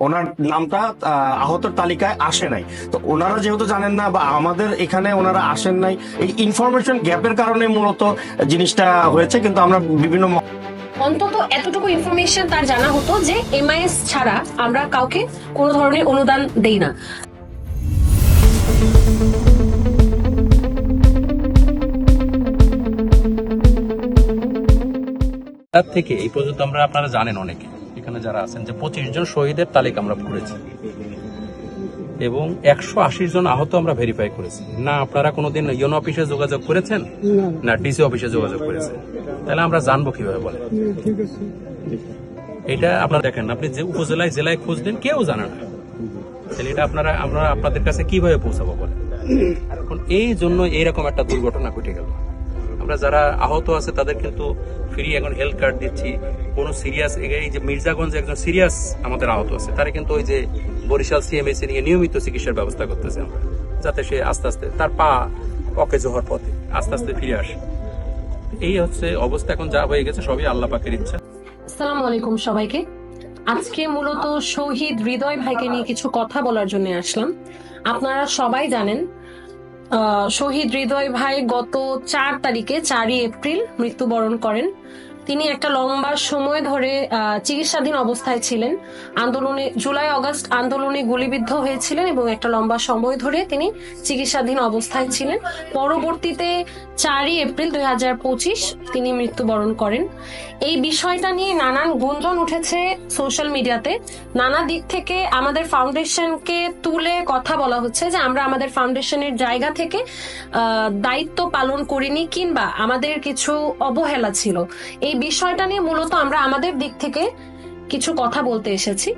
ওনার নামটা আহ, আহতর তালিকায় আসে নাই। তো ওনারা যেহেতু জানেন না বা আমাদের এখানে ওনারা আসেন নাই এই ইনফরমেশন গ্যাপের কারণে মূলত জিনিসটা হয়েছে কিন্তু আমরা বিভিন্ন অন্তত এতটুকু ইনফরমেশন তার জানা হতো যে এমআইএস ছাড়া আমরা কাউকে কোনো ধরনের অনুদান দেই না। তার থেকে এই পর্যন্ত আমরা আপনারা জানেন অনেকে। এখানে যারা আছেন যে পঁচিশ জন শহীদের তালিকা আমরা করেছি। এবং একশো আশি জন আহত আমরা ভেরিফাই করেছি। না, আপনারা কোনোদিন ইউনো অফিসে যোগাযোগ করেছেন? না, ডিসি অফিসে যোগাযোগ করেছেন। তাহলে আমরা জানব কীভাবে বলে এটা আপনারা দেখেন আপনি যে উপজেলায়, জেলায় খোঁজ দেন কেউ জানে না। তাহলে এটা আপনারা, আমরা আপনাদের কাছে কীভাবে পৌঁছাবো বলে এখন এই জন্য এইরকম একটা দুর্ঘটনা ঘটে গেল। আমরা যারা আহত আছে, তাদের কিন্তু ফ্রি এখন হেলথ কার্ড দিচ্ছি। কোনো সিরিয়াস এই যে মির্জাগঞ্জে একজন সিরিয়াস আমাদের আহত আছে, তারা কিন্তু ওই যে বরিশাল সিএমএসি নিয়ে নিয়মিত চিকিৎসার ব্যবস্থা করতেছে আমরা, যাতে সে আস্তে আস্তে তার পা অকেজ হওয়ার পথে আস্তে আস্তে ফিরে আসে। এই হচ্ছে অবস্থা, এখন যা হয়ে গেছে সবই আল্লাহ পাকের ইচ্ছা। আসসালামু আলাইকুম সবাইকে। আজকে মূলত শহীদ হৃদয় ভাইকে নিয়ে কিছু কথা বলার জন্য আসলাম। আপনারা সবাই জানেন শহীদ হৃদয় ভাই গত চার তারিখে চারই এপ্রিল মৃত্যুবরণ করেন। তিনি একটা লম্বা সময় ধরে চিকিৎসাধীন অবস্থায় ছিলেন। আন্দোলনে, জুলাই আগস্ট আন্দোলনে গুলিবিদ্ধ হয়েছিলেন এবং একটা লম্বা সময় ধরে তিনি চিকিৎসাধীন অবস্থায় ছিলেন। পরবর্তীতে চারই এপ্রিল দুই তিনি মৃত্যুবরণ করেন। এই বিষয়টা নিয়ে নানান গুঞ্জন উঠেছে সোশ্যাল মিডিয়াতে। নানা দিক থেকে আমাদের ফাউন্ডেশনকে তুলে কথা বলা হচ্ছে যে আমরা আমাদের ফাউন্ডেশনের জায়গা থেকে দায়িত্ব পালন করিনি কিংবা আমাদের কিছু অবহেলা ছিল। এই বিষয়টা নিয়ে মূলত আমরা আমাদের দিক থেকে কিছু কথা বলতে এসেছি।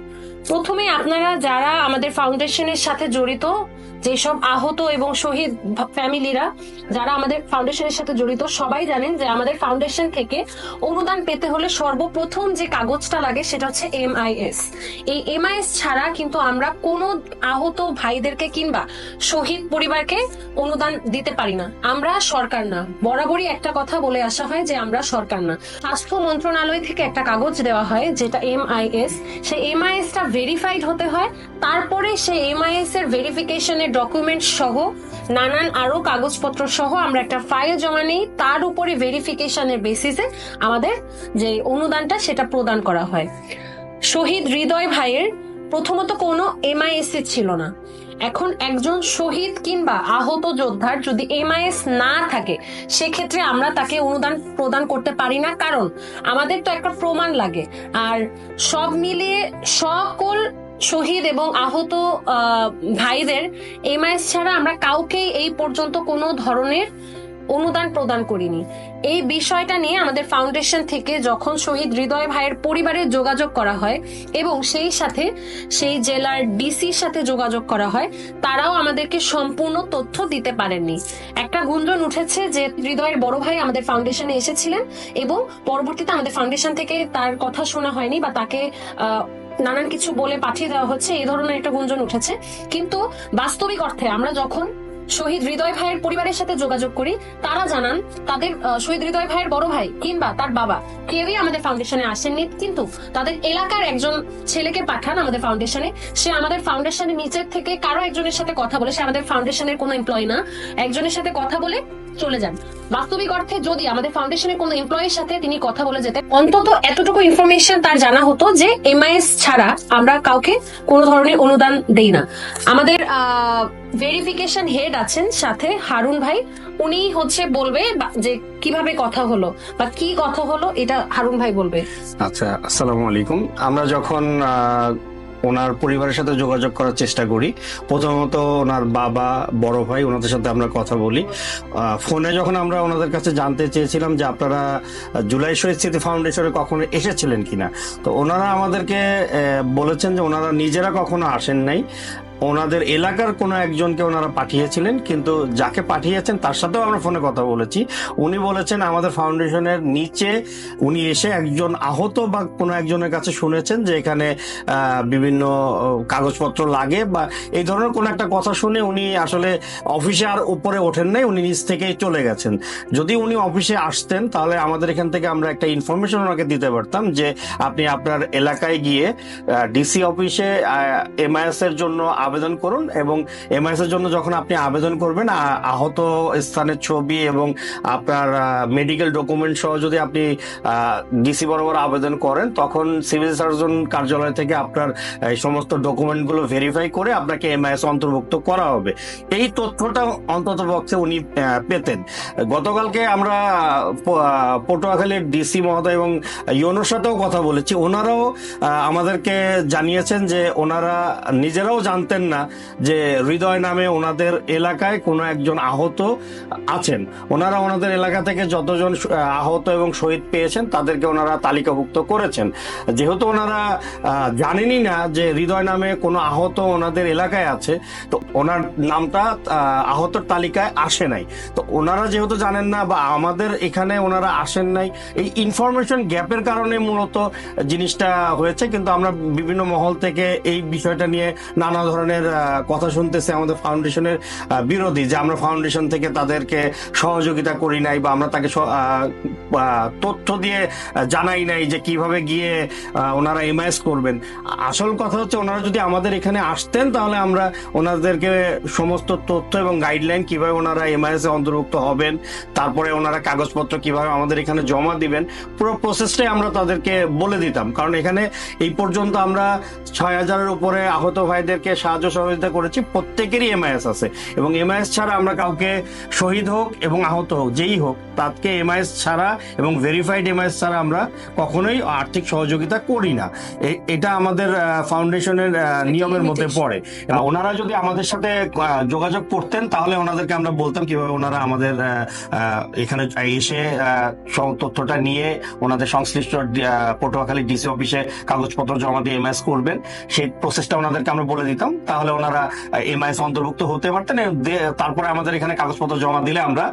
প্রথমে আপনারা যারা আমাদের ফাউন্ডেশনের সাথে জড়িত যেসব আহত এবং শহীদ ফ্যামিলিরা যারা আমাদের ফাউন্ডেশনের সাথে জড়িত, সবাই জানেন যে আমাদের ফাউন্ডেশন থেকে অনুদান পেতে হলে সর্বপ্রথম যে কাগজটা লাগে সেটা হচ্ছে এমআইএস এই এমআইএস ছাড়া কিন্তু আমরা কোনো আহত ভাইদেরকে কিংবা শহীদ পরিবারকে অনুদান দিতে পারি না। আমরা সরকার না। বরাবরই একটা কথা বলে আসা হয় যে আমরা সরকার না। স্বাস্থ্য মন্ত্রণালয় থেকে একটা কাগজ দেওয়া হয় যেটা এমআইএস সেই এমআইএস টা ভেরিফাইড হতে হয় তারপরে সেই এমআইএস এর ভেরিফিকেশনের ডকুমেন্ট সহ নানান আরও কাগজপত্র সহ আমরা একটা ফাইল জমা নেই। তার উপরে ভেরিফিকেশনের বেসিসে আমাদের যে অনুদানটা সেটা প্রদান করা হয়। শহীদ হৃদয় ভাইয়ের প্রথমত কোনো এমআইএস ছিল না। এখন একজন শহীদ কিংবা আহত যোদ্ধার যদি এমআইএস না থাকে, সেক্ষেত্রে আমরা তাকে অনুদান প্রদান করতে পারি না। কারণ আমাদের তো একটা প্রমাণ লাগে। আর সব মিলিয়ে সকল শহীদ এবং আহত আহ, ভাইদের এমআইএস ছাড়া আমরা কাউকেই এই পর্যন্ত কোনো ধরনের অনুদান প্রদান করিনি। এই বিষয়টা নিয়ে আমাদের ফাউন্ডেশন থেকে যখন শহীদ হৃদয় ভাইয়ের পরিবারের যোগাযোগ করা হয় এবং সেই সাথে সেই জেলার ডিসির সাথে যোগাযোগ করা হয় তারাও আমাদেরকে সম্পূর্ণ তথ্য দিতে পারেননি। একটা গুঞ্জন উঠেছে যে হৃদয়ের বড় ভাই আমাদের ফাউন্ডেশনে এসেছিলেন এবং পরবর্তীতে আমাদের ফাউন্ডেশন থেকে তার কথা শোনা হয়নি বা তাকে নানান কিছু বলে পাঠিয়ে দেওয়া হচ্ছে, এই ধরনের একটা গুঞ্জন উঠেছে। কিন্তু বাস্তবিক অর্থে আমরা যখন শহীদ হৃদয় ভাইয়ের পরিবারের সাথে যোগাযোগ করি, তারা জানান তাদের শহীদ হৃদয় ভাইয়ের বড় ভাই কিংবা তার বাবা কেউই আমাদের ফাউন্ডেশনে আসেননি। কিন্তু তাদের এলাকার একজন ছেলেকে পাঠান আমাদের ফাউন্ডেশনে সে আমাদের ফাউন্ডেশনের নিচের থেকে কারও একজনের সাথে কথা বলে, সে আমাদের ফাউন্ডেশনের কোনো এমপ্লয় না, একজনের সাথে কথা বলে চলে যান। বাস্তবিক অর্থে যদি আমাদের ফাউন্ডেশনের কোনো এমপ্লয়ের সাথে তিনি কথা বলে যেতে অন্তত এতটুকু ইনফরমেশন তার জানা হতো যে এমআইএস ছাড়া আমরা কাউকে কোনো ধরনের অনুদান দেই না। আমাদের ভেরিফিকেশন হেড আছেন সাথে হারুন ভাই। উনি হচ্ছে বলবে যে কীভাবে কথা হলো বা কি কথা হলো, এটা হারুন ভাই বলবে। আচ্ছা আসসালামু আলাইকুম। আমরা যখন ওনার পরিবারের সাথে যোগাযোগ করার চেষ্টা করি। প্রথমত ওনার বাবা, বড় ভাই, ওনাদের সাথে আমরা কথা বলি। ফোনে যখন আমরা ওনাদের কাছে জানতে চেয়েছিলাম যে আপনারা জুলাই শহীদ স্মৃতি ফাউন্ডেশনে কখনো এসেছিলেন কিনা, তো ওনারা আমাদেরকে বলেছেন যে ওনারা নিজেরা কখনো আসেন নাই। ওনাদের এলাকার কোনো একজনকে ওনারা পাঠিয়েছিলেন, কিন্তু যাকে পাঠিয়েছেন তার সাথেও আমরা ফোনে কথা বলেছি। উনি বলেছেন, আমাদের ফাউন্ডেশনের নিচে উনি এসে একজন আহত বা কোনো একজনের কাছে শুনেছেন যে এখানে বিভিন্ন কাগজপত্র লাগে বা এই ধরনের কোনো একটা কথা শুনে উনি আসলে অফিসে আর উপরে ওঠেন নাই, উনি নিচ থেকেই চলে গেছেন। যদি উনি অফিসে আসতেন, তাহলে আমাদের এখান থেকে আমরা একটা ইনফরমেশন ওনাকে দিতে পারতাম যে আপনি আপনার এলাকায় গিয়ে ডিসি অফিসে এমআইএস এর জন্য আবেদন করুন এবং এমআইএস এর জন্য যখন আপনি আবেদন করবেন আহত স্থানের ছবি এবং আপনার মেডিকেল ডকুমেন্ট সহ যদি আপনি ডিসি বরাবর আবেদন করেন, তখন সিভিল সার্জন কার্যালয় থেকে আপনার এই সমস্ত ডকুমেন্টগুলো ভেরিফাই করে আপনাকে এমআইএস অন্তর্ভুক্ত করা হবে। এই তথ্যটা অন্তত পক্ষে উনি পেতেন। গতকালকে আমরা পটুয়াখালীর ডিসি মহোদয় এবং ইউনোর সাথেও কথা বলেছি। ওনারাও আমাদেরকে জানিয়েছেন যে ওনারা নিজেরাও জানতেন না যে হৃদয় নামে ওনাদের এলাকায় কোনো একজন আহত আছেন। ওনারা ওনাদের এলাকা থেকে যতজন আহত এবং শহীদ পেয়েছেন তাদেরকে ওনারা তালিকাভুক্ত করেছেন। যেহেতু ওনারা জানেনই না যে হৃদয় নামে কোনো আহত ওনাদের এলাকায় আছে তো ওনার নামটা আহ, আহতর তালিকায় আসে নাই। তো ওনারা যেহেতু জানেন না বা আমাদের এখানে ওনারা আসেন নাই এই ইনফরমেশন গ্যাপের কারণে মূলত জিনিসটা হয়েছে। কিন্তু আমরা বিভিন্ন মহল থেকে এই বিষয়টা নিয়ে নানা ধরনের আহ, কথা শুনতেছে আমাদের ফাউন্ডেশনের বিরোধী যে আমরা ফাউন্ডেশন থেকে তাদেরকে সহযোগিতা করি নাই বা আমরা তাকে তথ্য দিয়ে জানাই নাই যে কীভাবে গিয়ে ওনারা এমআইএস করবেন। আসল কথা হচ্ছে ওনারা যদি আমাদের এখানে আসতেন তাহলে আমরা ওনাদেরকে সমস্ত তথ্য এবং গাইডলাইন কীভাবে ওনারা এমআইএস এ অন্তর্ভুক্ত হবেন তারপরে ওনারা কাগজপত্র কীভাবে আমাদের এখানে জমা দিবেন পুরো প্রসেসটাই আমরা তাদেরকে বলে দিতাম। কারণ এখানে এই পর্যন্ত আমরা ছয় হাজারের উপরে আহত ভাইদেরকে সাহায্য সহযোগিতা করেছি প্রত্যেকেরই এমআইএস আছে। এবং এমআইএস ছাড়া আমরা কাউকে শহীদ হোক এবং আহত হোক যেই হোক তাকে এমআইএস ছাড়া এবং ভেরিফাইড এমআইএস ছাড়া আমরা কখনোই আর্থিক সহযোগিতা করি না। এটা আমাদের ফাউন্ডেশনের নিয়মের মধ্যে পড়ে। এবং ওনারা যদি আমাদের সাথে যোগাযোগ করতেন তাহলে ওনাদেরকে আমরা বলতাম কীভাবে ওনারা আমাদের এখানে এসে আহ, তথ্যটা নিয়ে ওনাদের সংশ্লিষ্ট পটুয়াখালী ডিসি অফিসে কাগজপত্র জমা দিয়ে এমআইএস করবেন। সেই প্রসেসটা ওনাদেরকে আমরা বলে দিতাম। তাহলে ওনারা এমআইএস অন্তর্ভুক্ত হতে পারতেন তারপরে আমাদের এখানে কাগজপত্র জমা দিলে আমরা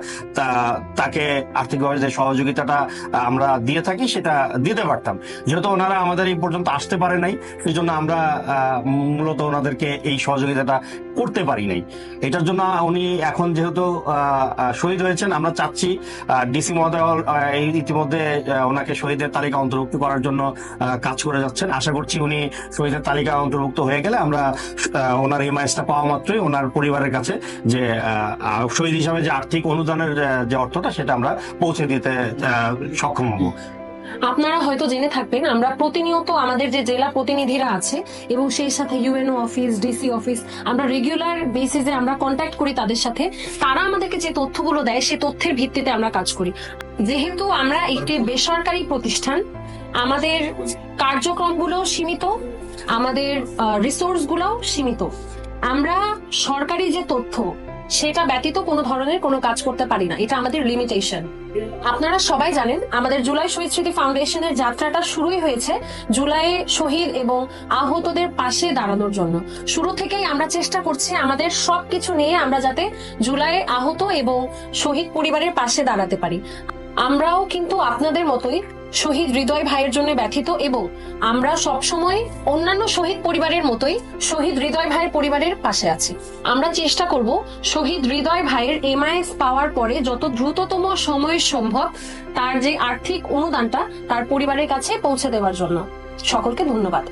তাকে আর্থিকভাবে যে সহযোগিতাটা আমরা দিয়ে থাকি সেটা দিতে পারতাম। যেহেতু ওনারা আমাদের এই পর্যন্ত আসতে পারে নাই সেই জন্য আমরা মূলত ওনাদেরকে এই সহযোগিতাটা করতে পারি নাই। এটার জন্য উনি এখন যেহেতু শহীদ হয়েছেন, আমরা চাচ্ছি ডিসি মহোদয় এই ইতিমধ্যে ওনাকে শহীদের তালিকা অন্তর্ভুক্ত করার জন্য কাজ করে যাচ্ছেন। আশা করছি উনি শহীদের তালিকা অন্তর্ভুক্ত হয়ে গেলে আমরা ওনার এই মাইসটা পাওয়া মাত্রই ওনার পরিবারের কাছে যে শহীদ হিসাবে যে আর্থিক অনুদানের যে অর্থটা সেটা আমরা পৌঁছে দিতে সক্ষম হব। আপনারা হয়তো জেনে থাকবেন, আমরা প্রতিনিয়ত আমাদের যে জেলা প্রতিনিধিরা আছে এবং সেই সাথে ইউএনও অফিস, ডিসি অফিস, আমরা রেগুলার বেসিসে আমরা কন্ট্যাক্ট করি তাদের সাথে। তারা আমাদেরকে যে তথ্যগুলো দেয় সেই তথ্যের ভিত্তিতে আমরা কাজ করি। যেহেতু আমরা একটি বেসরকারি প্রতিষ্ঠান, আমাদের কার্যক্রমগুলো সীমিত আমাদের রিসোর্স গুলোও সীমিত। আমরা সরকারি যে তথ্য, সেটা ব্যতীত কোনো ধরনের কোনো কাজ করতে পারি না। এটা আমাদের লিমিটেশন আপনারা সবাই জানেন, আমাদের জুলাই শহীদ স্মৃতি ফাউন্ডেশনের যাত্রাটা শুরুই হয়েছে জুলাই শহীদ এবং আহতদের পাশে দাঁড়ানোর জন্য। শুরু থেকেই আমরা চেষ্টা করছি আমাদের সবকিছু নিয়ে আমরা যাতে জুলাই আহত এবং শহীদ পরিবারের পাশে দাঁড়াতে পারি। আমরাও কিন্তু আপনাদের মতোই শহীদ হৃদয় ভাইয়ের জন্য ব্যথিত এবং আমরা সবসময় অন্যান্য শহীদ পরিবারের মতোই শহীদ হৃদয় ভাইয়ের পরিবারের পাশে আছি। আমরা চেষ্টা করব শহীদ হৃদয় ভাইয়ের এমআইএস পাওয়ার পরে যত দ্রুততম সময় সম্ভব তার যে আর্থিক অনুদানটা তার পরিবারের কাছে পৌঁছে দেওয়ার জন্য। সকলকে ধন্যবাদ।